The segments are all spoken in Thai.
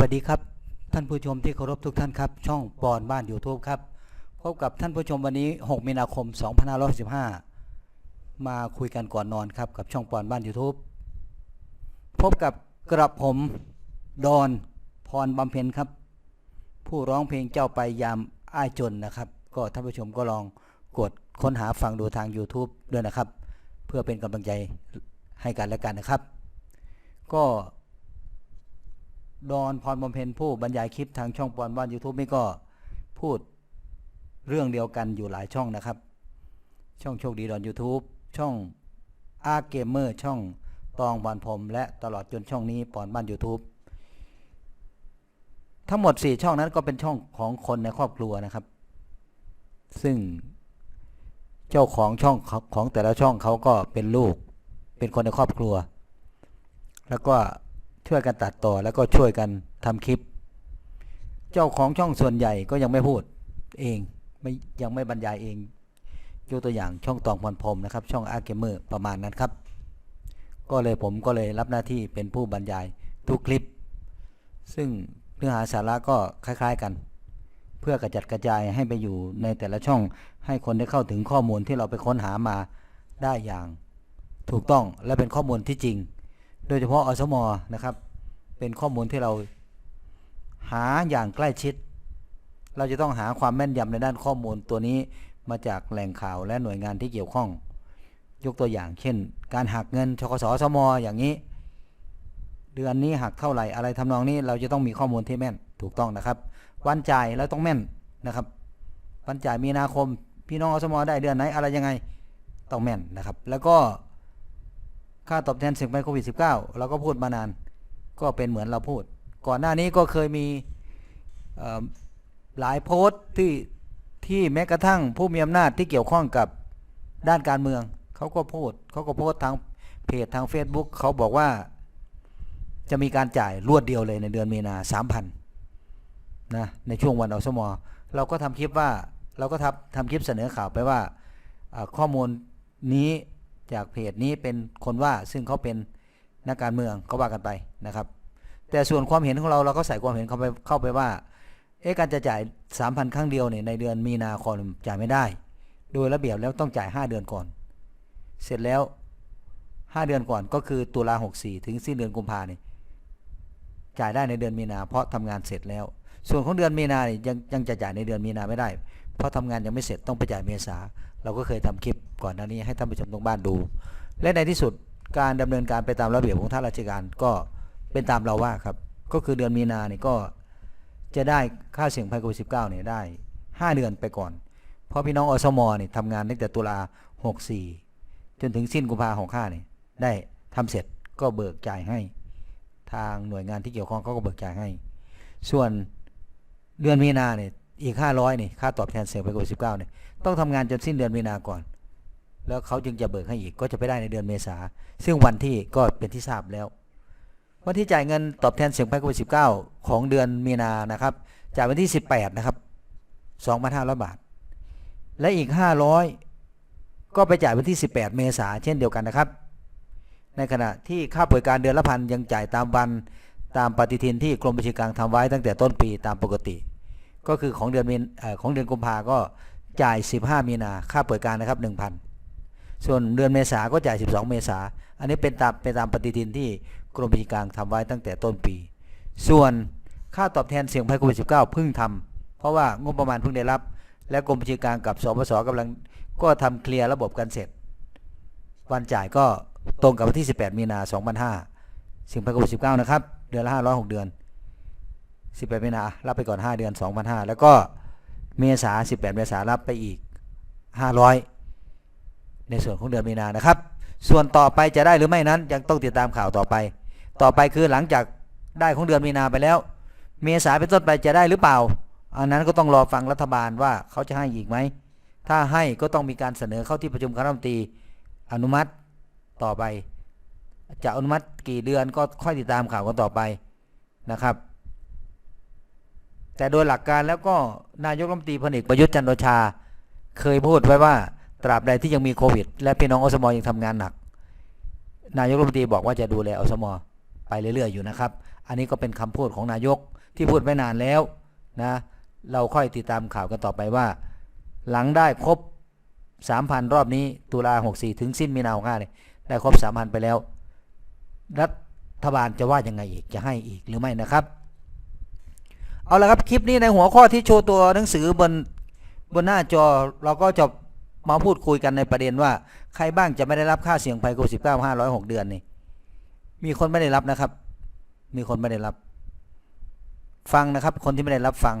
วัสดีครับ ท่านผู้ชมที่เคารพทุกท่านครับ ช่องปอนบ้าน YouTube ครับพบกับท่านผู้ชมวันนี้ 6 มีนาคม 2515 มาคุยกันก่อนนอนครับ กับช่องปอนบ้าน YouTube พบกับกระผมดอนพรบำเพ็ญครับ ผู้ร้องเพลงเจ้าไปยามอ้ายจนนะครับ ก็ท่านผู้ชมก็ลองกดค้นหาฟังดูทาง YouTube ด้วยนะครับ เพื่อเป็นกำลังใจให้กันและกันนะครับ ก็ ดอนพรบำเพ็ญผู้บรรยายคลิปทางช่องปอนบ้าน YouTube นี่ก็พูดเรื่องเดียวกันอยู่หลายช่องนะครับ ช่องโชคดีดอน YouTube ช่องอาร์เกมเมอร์ช่องตองบานพรมและตลอดจนช่องนี้ปอนบ้าน YouTube ทั้งหมด 4 ช่องนั้นก็เป็นช่องของคนในครอบครัวนะครับ ซึ่งเจ้าของช่องของแต่ละช่องเขาก็เป็นลูก เป็นคนในครอบครัว แล้วก็ ช่วยกันตัดต่อแล้วก็ช่วยกันทำคลิป เจ้าของช่องส่วนใหญ่ก็ยังไม่พูดเองไม่ยังไม่บรรยายเองยกตัวอย่างช่องตองพรพรมนะครับ ช่องอาร์เกมเมอร์ประมาณนั้นครับ ก็เลยผมก็เลยรับหน้าที่เป็นผู้บรรยายทุกคลิป ซึ่งเนื้อหาสาระก็คล้าย ๆกัน เพื่อกระจัดกระจายให้ไปอยู่ในแต่ละช่องให้คนได้เข้าถึงข้อมูลที่เราไปค้นหามาได้อย่างถูกต้องและเป็นข้อมูลที่จริง โดยเฉพาะอสมนะครับ เป็นข้อมูลที่เราหาอย่างใกล้ชิด เราจะต้องหาความแม่นยำในด้านข้อมูลตัวนี้มาจากแหล่งข่าวและหน่วยงานที่เกี่ยวข้อง ยกตัวอย่างเช่น การหักเงินชกสอสมออย่างนี้ เดือนนี้หักเท่าไหร่อะไรทำนองนี้เราจะต้องมีข้อมูลที่แม่นถูกต้องนะครับ วันจ่ายเราต้องแม่นนะครับ วันจ่ายมีนาคม พี่น้องอสมอได้เดือนไหนอะไรยังไงต้องแม่นนะครับ แล้วก็ ค่าตอบแทนสิ่งไปโควิด -19 เราก็พูดมานาน ก็เป็นเหมือนเราพูด ก่อนหน้านี้ก็เคยมีหลายโพสต์ที่ที่แม้กระทั่งผู้มีอำนาจที่เกี่ยวข้องกับด้านการเมืองเขาก็พูดเขาก็โพสต์ทางเพจทาง Facebook เขาบอกว่าจะมีการจ่ายรวดเดียวเลยในเดือนมีนาสามพันนะในช่วงวันอสมอเราก็ทำคลิปว่าเราก็ทำทำคลิปเสนอข่าวไปว่าข้อมูลนี้ จากเพจนี้เป็นคนว่าซึ่งเขาเป็นนักการเมืองก็ว่ากันไปนะครับ แต่ส่วนความเห็นของเราเราก็ใส่ความเห็นเข้าไปเข้าไปว่าเอ๊ะการจะจ่ายสามพันครั้งเดียวเนี่ยในเดือนมีนาคมจ่ายไม่ได้ โดยระเบียบแล้วต้องจ่ายห้าเดือนก่อน เสร็จแล้วห้าเดือนก่อนก็คือตุลาหกสี่ถึงสิ้นเดือนกุมภาเนี่ยจ่ายได้ในเดือนมีนาเพราะทำงานเสร็จแล้ว ส่วนของเดือนมีนาเนี่ยยังยังจะจ่ายในเดือนมีนาไม่ได้ เพราะทำงานยังไม่เสร็จต้องไปจ่ายเมษา เราก็เคยทำคลิปก่อนหน้านี้ให้ท่านผู้ชมตรงบ้านดู และในที่สุดการดำเนินการไปตามระเบียบของท่านราชการก็เป็นตามเราว่าครับ ก็คือเดือนมีนาเนี่ยก็จะได้ค่าเสี่ยงภัยโควิดสิเนี่ยได้ 5 เดือนไปก่อน เพราะพี่น้องอสมเนี่ยทำงานตั้งแต่ตุลา64 จนถึงสิ้นกุมภาหกห้าเนี่ยได้ทำเสร็จก็เบิกจ่ายให้ ทางหน่วยงานที่เกี่ยวข้องเขาก็เบิกจ่ายให้ ส่วนเดือนมีนาเนี่ย อีก500นี่ค่าตอบแทนเสี่ยงภัยโควิดสิเนี่ยต้องทำงานจนสิ้นเดือนมีนาก่อน แล้วเขาจึงจะเบิกให้อีกก็จะไปได้ในเดือนเมษาซึ่งวันที่ก็เป็นที่ทราบแล้ว วันที่จ่ายเงินตอบแทนเสียงภัยโควิด19ของเดือนมีนานะครับจ่ายวันที่18นะครับ2,500บาท และอีก500ก็ไปจ่ายวันที่18เมษาเช่นเดียวกันนะครับ ในขณะที่ค่าป่วยการเดือนละพันยังจ่ายตามวันตามปฏิทินที่กรมบัญชีกลางทำไว้ตั้งแต่ต้นปีตามปกติ ก็คือของเดือนมีเอ่อของเดือนกุมภาก็จ่าย 15 มีนาค่าเป่วยการนะครับ 1,000 ส่วนเดือนเมษาก็จ่าย 12 เมษาอันนี้เป็นตามเป็นตามปฏิทินที่กรมบัญชีกลางทำไว้ตั้งแต่ต้นปี ส่วนค่าตอบแทนเสี่ยงภัยโควิด -19 เพิ่งทำเพราะว่างบประมาณเพิ่งได้รับ และกรมบัญชีกลางกับสปสกำลังก็ทำเคลียร์ระบบกันเสร็จ วันจ่ายก็ตรงกับวันที่ 18 มีนา2005เสี่ยงภัยโควิด -19 นะครับ เดือนละ506 เดือน 18มีนารับไปก่อน 5 เดือน2005แล้วก็เมษา18 เมษารับไปอีก 500 ในส่วนของเดือนมีนานะครับ ส่วนต่อไปจะได้หรือไม่นั้นยังต้องติดตามข่าวต่อไป ต่อไปคือหลังจากได้ของเดือนมีนาไปแล้ว เมษาเป็นต้นไปจะได้หรือเปล่า อันนั้นก็ต้องรอฟังรัฐบาลว่าเขาจะให้อีกไหม ถ้าให้ก็ต้องมีการเสนอเข้าที่ประชุมคณะรัฐมนตรีอนุมัติต่อไป จะอนุมัติกี่เดือนก็ค่อยติดตามข่าวกันต่อไปนะครับ แต่โดยหลักการแล้วก็นายกรัฐมนตรีพลเอกประยุทธ์จันทร์โอชา เคยพูดไว้ว่าตราบใดที่ยังมีโควิด และพี่น้องอสมอยังทำงานหนัก นายกรัฐมนตรีบอกว่าจะดูแลอสมอไปเรื่อยๆอยู่นะครับ อันนี้ก็เป็นคำพูดของนายกที่พูดไว้นานแล้วนะเราค่อยติดตามข่าวกันต่อไปว่า หลังได้ครบ 3,000 รอบนี้ตุลา64 ถึงสิ้นมีนา65เนี่ยได้ครบ 3,000 ไปแล้ว รัฐบาลจะว่ายังไงอีกจะให้อีกหรือไม่นะครับ เอาละครับคลิปนี้ในหัวข้อที่โชว์ตัวหนังสือบนบนหน้าจอเราก็จะมาพูดคุยกันในประเด็นว่า ใครบ้างจะไม่ได้รับค่าเสี่ยงภัยโควิด19 506เดือนนี่มีคนไม่ได้รับนะครับ มีคนไม่ได้รับ ฟังนะครับ คนที่ไม่ได้รับฟัง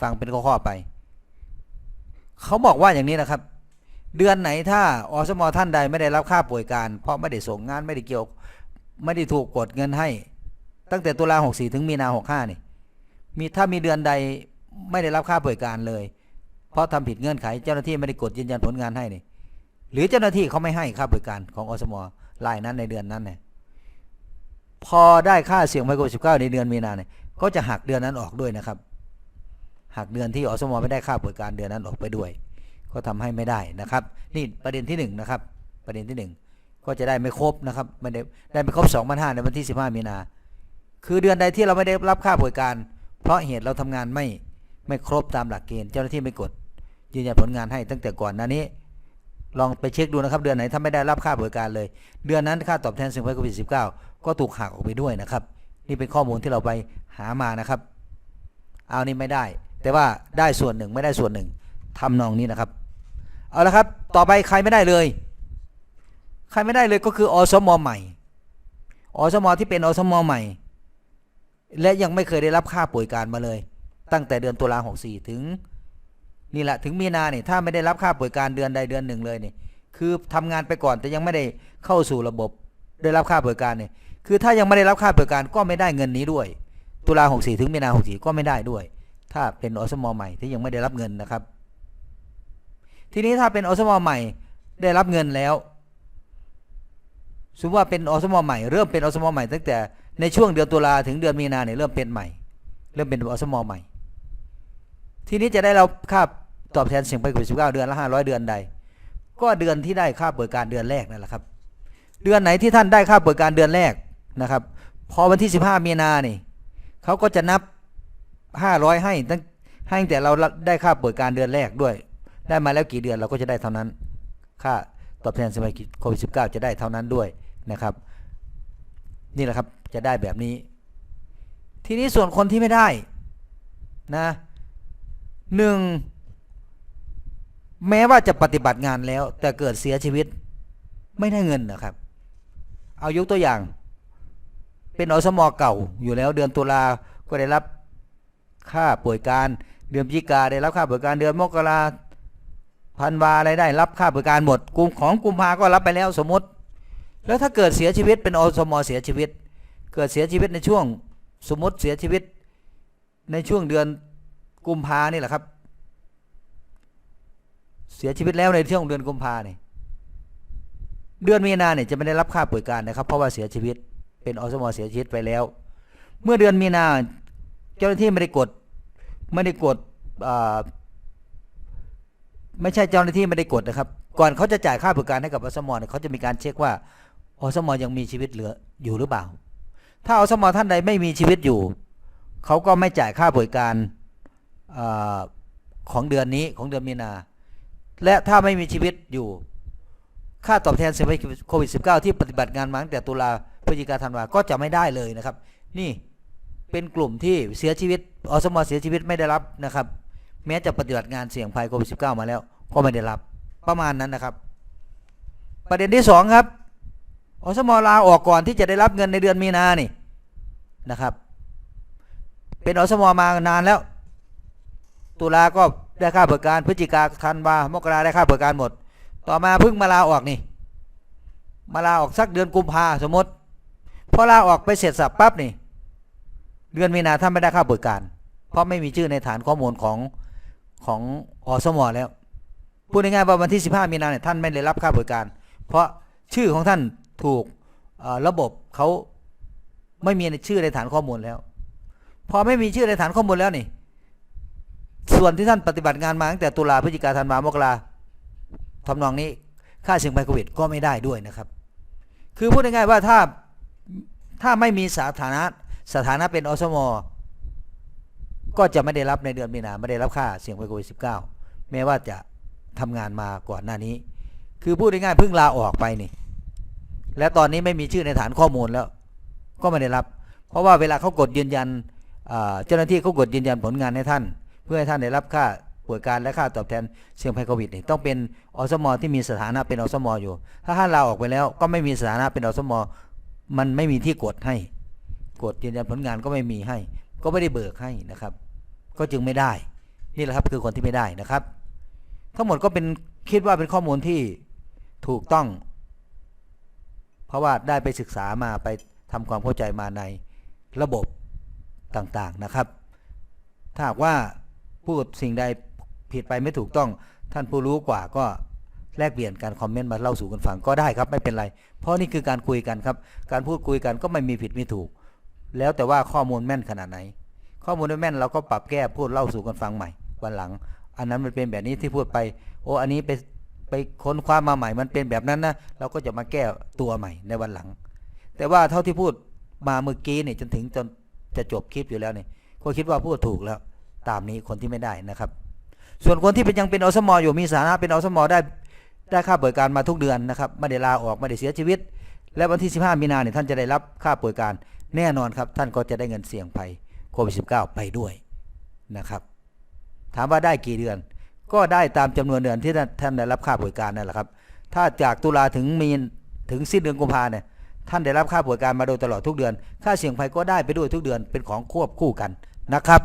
ฟังเป็นข้อๆไป เขาบอกว่าอย่างนี้นะครับ เดือนไหนถ้าอสมท่านใดไม่ได้รับค่าป่วยการ เพราะไม่ได้ส่งงานไม่ได้เกี่ยว ไม่ได้ถูกกดเงินให้ ตั้งแต่ตุลา64ถึงมีนา65นี่ มีถ้ามีเดือนใดไม่ได้รับค่าป่วยการเลย เพราะทำผิดเงื่อนไข เจ้าหน้าที่ไม่ได้กดยืนยันผลงานให้นี่หรือเจ้าหน้าที่เขาไม่ให้ค่าบริการของอสมรายนั้นในเดือนนั้นเนี่ยพอได้ค่าเสี่ยงภัยโควิด19ในเดือนมีนาเนี่ยก็จะหักเดือนนั้นออกด้วยนะครับ หักเดือนที่อสมไม่ได้ค่าบริการเดือนนั้นออกไปด้วย ก็ทำให้ไม่ได้นะครับ นี่ประเด็นที่หนึ่งนะครับ ประเด็นที่หนึ่งก็จะได้ไม่ครบนะครับไม่ได้ได้ไม่ครบ2 5 0 0ในวันที่ 15 มีนา คือเดือนใดที่เราไม่ได้รับค่าบริการ เพราะเหตุเราทำงานไม่ไม่ครบตามหลักเกณฑ์เจ้าหน้าที่ไม่กด ยืนยันผลงานให้ตั้งแต่ก่อนหน้านี้ ลองไปเช็คดูนะครับ เดือนไหนถ้าไม่ได้รับค่าบริการเลย เดือนนั้นค่าตอบแทนสิ่งภัยโควิด -19 ก็ถูกหักออกไปด้วยนะครับ นี่เป็นข้อมูลที่เราไปหามานะครับ เอานี่ไม่ได้ แต่ว่าได้ส่วนหนึ่งไม่ได้ส่วนหนึ่งทำนองนี้นะครับ เอาละครับ ต่อไปใครไม่ได้เลย ใครไม่ได้เลยก็คืออสมใหม่อสมที่เป็นอสมใหม่ และยังไม่เคยได้รับค่าป่วยการมาเลย ตั้งแต่เดือนตุลา64ถึงนี่แหละถึงมีนาเนี่ยถ้าไม่ได้รับค่าป่วยการเดือนใดเดือนหนึ่งเลยเนี่ยคือทำงานไปก่อนแต่ยังไม่ได้เข้าสู่ระบบได้รับค่าป่วยการเนี่ยคือถ้ายังไม่ได้รับค่าป่วยการก็ไม่ได้เงินนี้ด้วย ตุลา64ถึงมีนา64ก็ไม่ได้ด้วย ถ้าเป็นอสมใหม่ที่ยังไม่ได้รับเงินนะครับ ทีนี้ถ้าเป็นอสมใหม่ได้รับเงินแล้วสมมติว่าเป็นอสมใหม่เริ่มเป็นอสมใหม่ตั้งแต่ ในช่วงเดือนตุลาถึงเดือนมีนาเนี่ยเริ่มเป็นใหม่ เริ่มเป็นอสมอใหม่ ทีนี้จะได้เราค่าตอบแทนเสี่ยงภัยโควิด19เดือนละ500เดือนใด ก็เดือนที่ได้ค่าบริการเดือนแรกนั่นแหละครับ เดือนไหนที่ท่านได้ค่าบริการเดือนแรกนะครับ พอวันที่15มีนาเนี่ยเขาก็จะนับ500ให้ตั้งให้แต่เราได้ค่าบริการเดือนแรกด้วย ได้มาแล้วกี่เดือนเราก็จะได้เท่านั้น ค่าตอบแทนสมัยโควิด19จะได้เท่านั้นด้วยนะครับ นี่แหละครับจะได้แบบนี้ ทีนี้ส่วนคนที่ไม่ได้นะหนึ่งแม้ว่าจะปฏิบัติงานแล้ว แต่เกิดเสียชีวิตไม่ได้เงินนะครับ เอายกตัวอย่าง เป็นอสมอเก่าอยู่แล้วเดือนตุลาก็ได้รับค่าป่วยการเดือนพฤศจิกาได้รับค่าป่วยการเดือนมกราพันวาอะไรได้ รับค่าบริการหมดกลุ่มของกุมภาก็รับไปแล้วสมมติ แล้วถ้าเกิดเสียชีวิตเป็นอสมเสียชีวิต เกิดเสียชีวิตในช่วงสมมติเสียชีวิตในช่วงเดือนกุมภานี่แหละครับ เสียชีวิตแล้วในช่วงเดือนกุมภาเนี่ยเดือนมีนาเนี่ยจะไม่ได้รับค่าป่วยการนะครับ เพราะว่าเสียชีวิตเป็นอสมเสียชีวิตไปแล้ว เมื่อเดือนมีนาเจ้าหน้าที่ไม่ได้กดไม่ได้กดไม่ใช่เจ้าหน้าที่ไม่ได้กดนะครับ ก่อนเขาจะจ่ายค่าบริการให้กับอสมเนี่ยเขาจะมีการเช็คว่า อสมอยังมีชีวิตเหลืออยู่หรือเปล่า ถ้าอสมท่านใดไม่มีชีวิตอยู่ เขาก็ไม่จ่ายค่าบริการอของเดือนนี้ของเดือนมีนา และถ้าไม่มีชีวิตอยู่ ค่าตอบแทนเสียภัยโควิด -19 ที่ปฏิบัติงานมาตั้งแต่ตุลาพฤศจิกาธันวาก็จะไม่ได้เลยนะครับ นี่เป็นกลุ่มที่เสียชีวิตอสมเสียชีวิตไม่ได้รับนะครับ แม้จะปฏิบัติงานเสี่ยงภัยโควิด -19 มาแล้ว ก็ไม่ได้รับประมาณนั้นนะครับ ประเด็นที่สองครับ อสมลาออกก่อนที่จะได้รับเงินในเดือนมีนานี่นะครับ เป็นอสมมานานแล้ว ตุลาก็ได้ค่าเบิกการพฤศจิกาธันวามกราได้ค่าเบิกการหมด ต่อมาเพิ่งมาลาออกนี่ มาลาออกสักเดือนกุมภาสมมติพอลาออกไปเสร็จสับปั๊บนี่ เดือนมีนาท่านไม่ได้ค่าเบิกการ เพราะไม่มีชื่อในฐานข้อมูลของของอสมแล้วพูดง่ายๆว่าวันที่ 15 มีนาเนี่ยท่านไม่ได้รับค่าบริการ เพราะชื่อของท่าน ถูกระบบเขาไม่มีชื่อในฐานข้อมูลแล้ว พอไม่มีชื่อในฐานข้อมูลแล้วนี่ ส่วนที่ท่านปฏิบัติงานมาตั้งแต่ตุลาพฤศจิกาธันวามกราทำนองนี้ค่าเสี่ยงภัยโควิดก็ไม่ได้ด้วยนะครับ คือพูดง่ายๆว่าถ้าถ้าไม่มีสถานะสถานะเป็นอสมก็จะไม่ได้รับในเดือนมีนาไม่ได้รับค่าเสี่ยงภัยโควิด 19 แม้ว่าจะทำงานมาก่อนหน้านี้ คือพูดง่ายๆเพิ่งลาออกไปนี่ และตอนนี้ไม่มีชื่อในฐานข้อมูลแล้ว ก็ไม่ได้รับ เพราะว่าเวลาเขากดยืนยันเจ้าหน้าที่เขากดยืนยันผลงานให้ท่าน เพื่อให้ท่านได้รับค่าป่วยการและค่าตอบแทนเสี่ยงภัยโควิดนี่ต้องเป็นอสมที่มีสถานะเป็นอสมอยู่ ถ้าท่านลาออกไปแล้วก็ไม่มีสถานะเป็นอสมมันไม่มีที่กดให้ กดยืนยันผลงานก็ไม่มีให้ ก็ไม่ได้เบิกให้นะครับ ก็จึงไม่ได้ นี่แหละครับคือคนที่ไม่ได้นะครับ ทั้งหมดก็เป็นคิดว่าเป็นข้อมูลที่ถูกต้อง ราะว่าได้ไปศึกษามาไปทำความเข้าใจมาในระบบต่างๆนะครับ ถ้าหากว่าพูดสิ่งใดผิดไปไม่ถูกต้องท่านผู้รู้กว่าก็แลกเปลี่ยนการคอมเมนต์มาเล่าสู่กันฟังก็ได้ครับไม่เป็นไร เพราะนี่คือการคุยกันครับ การพูดคุยกันก็ไม่มีผิดไม่ถูก แล้วแต่ว่าข้อมูลแม่นขนาดไหน ข้อมูลไม่แม่นเราก็ปรับแก้พูดเล่าสู่กันฟังใหม่ วันหลัง อันนั้นมันเป็นแบบนี้ที่พูดไป โอ้อันนี้ไป ไปค้นคว้ามาใหม่มันเป็นแบบนั้นนะเราก็จะมาแก้ตัวใหม่ในวันหลัง แต่ว่าเท่าที่พูดมาเมื่อกี้เนี่ยจนถึงจนจะจบคลิปอยู่แล้วเนี่ยก็คิดว่าพูดถูกแล้ว ตามนี้คนที่ไม่ได้นะครับ ส่วนคนที่เป็นยังเป็นอสมอยู่มีสถานะเป็นอสมได้ได้ค่าป่วยการมาทุกเดือนนะครับไม่ได้ลาออกไม่ได้เสียชีวิต และวันที่ 15 มีนาเนี่ยท่านจะได้รับค่าป่วยการแน่นอนครับ ท่านก็จะได้เงินเสี่ยงภัยโควิด -19 ไปด้วยนะครับ ถามว่าได้กี่เดือน ก็ได้ตามจำนวนเดือนที่ท่านได้รับค่าป่วยการนั่นแหละครับ ถ้าจากตุลาถึงมีนถึงสิ้นเดือนกุมภาเนี่ยท่านได้รับค่าป่วยการมาโดยตลอดทุกเดือน ค่าเสี่ยงภัยก็ได้ไปด้วยทุกเดือนเป็นของควบคู่กันนะครับ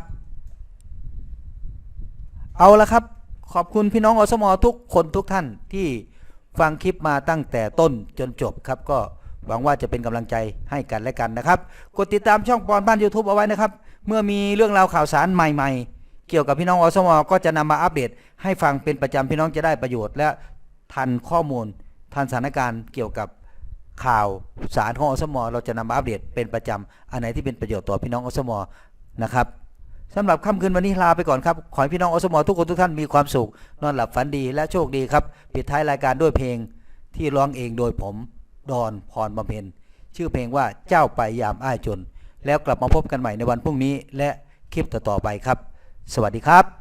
เอาละครับ ขอบคุณพี่น้องอสมทุกคนทุกท่านที่ฟังคลิปมาตั้งแต่ต้นจนจบครับก็หวังว่าจะเป็นกำลังใจให้กันและกันนะครับ กดติดตามช่องปอนบ้าน YouTube เอาไว้นะครับ เมื่อมีเรื่องราวข่าวสารใหม่ ๆ เกี่ยวกับพี่น้องอสมอก็จะนำมาอัปเดต ให้ฟังเป็นประจำพี่น้องจะได้ประโยชน์ และทันข้อมูล ทันสถานการณ์เกี่ยวกับข่าวสารของอสมอเราจะนำมาอัปเดตเป็นประจำอันไหนที่เป็นประโยชน์ต่อพี่น้องอสมอนะครับสำหรับค่ำคืนวันนี้ลาไปก่อนครับ ขอให้พี่น้องอสมอทุกคนทุกท่านมีความสุข นอนหลับฝันดีและโชคดีครับ ปิดท้ายรายการด้วยเพลงที่ร้องเองโดยผมดอนพรบำเพ็ญชื่อเพลงว่าเจ้าไปยามอ้ายจน แล้วกลับมาพบกันใหม่ในวันพรุ่งนี้และคลิปต่อๆไปครับ สวัสดีครับ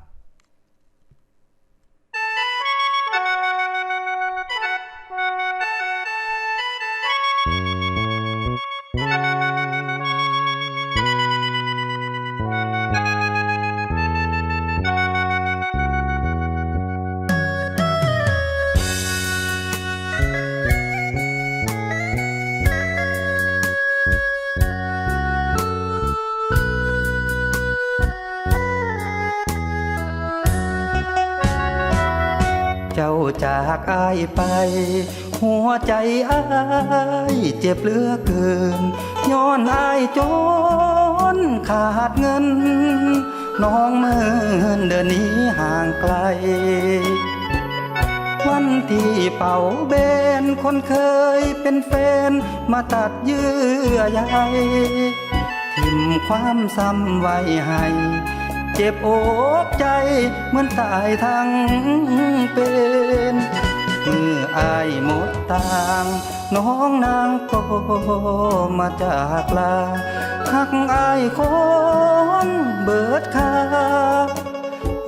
จากอายไป หัวใจอายเจ็บเหลือเกิน ย้อนอายจนขาดเงิน น้องเมินเดินหนี้ห่างไกล วันที่เป่าเบนคนเคยเป็นแฟน มาตัดเยื่อใยทิมความซ้ำไว้ให้ เจ็บอกใจเหมือนตายทั้งเป็นเมื่ออายหมดตางน้องนางก็มาจากลาหักอายคนเบิดคา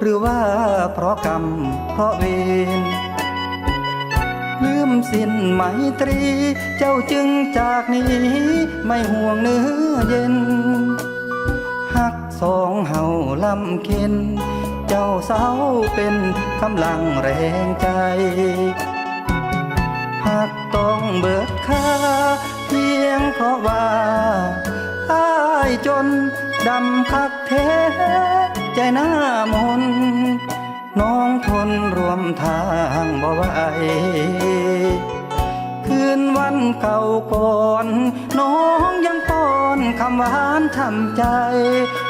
หรือว่าเพราะกรรมเพราะเวรลืมสิ้นไมตรี เจ้าจึงจากนี้ ไม่ห่วงเนื้อเย็น สองเฮาลำเค็นเจ้าเศร้าเป็นกำลังแรงใจหากต้องเบิดค่าเพียงเพราะว่าอายจนดำคักแท้ใจหน้ามนน้องทนรวมทางบ่ไหวคืนวันเก่าก่อน น้องยังป้อนคำหวานทำใจ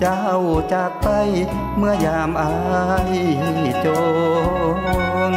เจ้าจากไปเมื่อยามอายจน